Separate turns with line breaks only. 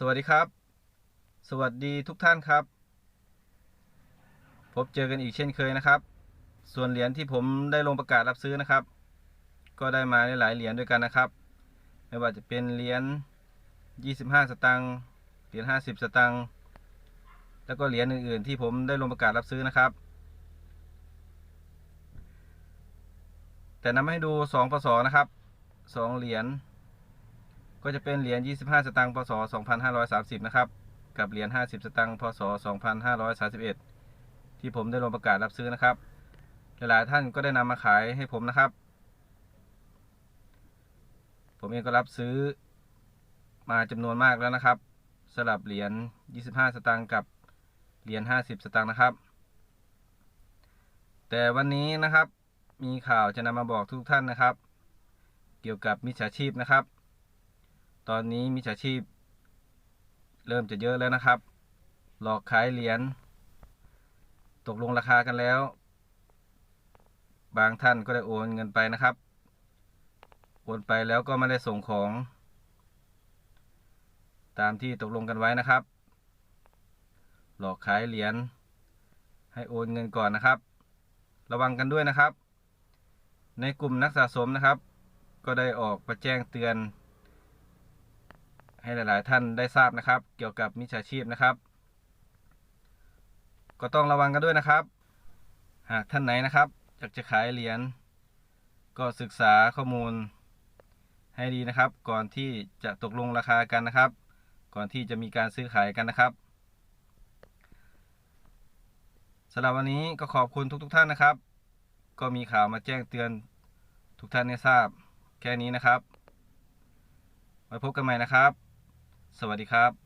สวัสดีครับ สวัสดีทุกท่านครับ พบเจอกันอีกเช่นเคยนะครับ ส่วนเหรียญที่ผมได้ลงประกาศรับซื้อนะครับ ก็ได้มาหลายเหรียญด้วยกันนะครับ ไม่ว่าจะเป็นเหรียญ 25 สตางค์ เหรียญ 50 สตางค์ แล้วก็เหรียญอื่นๆ ที่ผมได้ลงประกาศรับซื้อนะครับ แต่นำมาให้ดู2ปศนะครับ2เหรียญ ก็จะเป็นเหรียญ 25 สตางค์ พศ 2530 นะครับ กับเหรียญ 50 สตางค์ พศ 2531 ที่ผมได้ลงประกาศรับซื้อนะครับ หลายๆท่านก็ได้นำมาขายให้ผมนะครับ ผมเองก็รับซื้อมาจำนวนมากแล้วนะครับสลับเหรียญ 25 สตางค์ กับเหรียญ 50 สตางค์นะครับ แต่วันนี้นะครับ มีข่าวจะนำมาบอกทุกท่านนะครับ เกี่ยวกับมิจฉาชีพนะครับ ตอนนี้มิจฉาชีพ เริ่มจะเยอะแล้วนะครับ หลอกขายเหรียญตกลงราคากันแล้ว บางท่านก็ได้โอนเงินไปนะครับ โอนไปแล้วก็ไม่ได้ส่งของ ตามที่ตกลงกันไว้นะครับ หลอกขายเหรียญให้โอนเงินก่อนนะครับ ระวังกันด้วยนะครับ ในกลุ่มนักสะสมนะครับ ก็ได้ออกมาแจ้งเตือน ให้หลาย ๆ ท่านได้ทราบนะครับ เกี่ยวกับมิจฉาชีพนะครับ ก็ต้องระวังกันด้วยนะครับ หากท่านไหนนะครับอยากจะขายเหรียญก็ศึกษาข้อมูลให้ดีนะครับ ก่อนที่จะตกลงราคากันนะครับ ก่อนที่จะมีการซื้อขายกันนะครับสำหรับวันนี้ก็ขอบคุณทุก ๆ ท่านนะครับ ก็มีข่าวมาแจ้งเตือนทุกท่านให้ทราบ แค่นี้นะครับไว้พบกันใหม่นะครับ สวัสดีครับ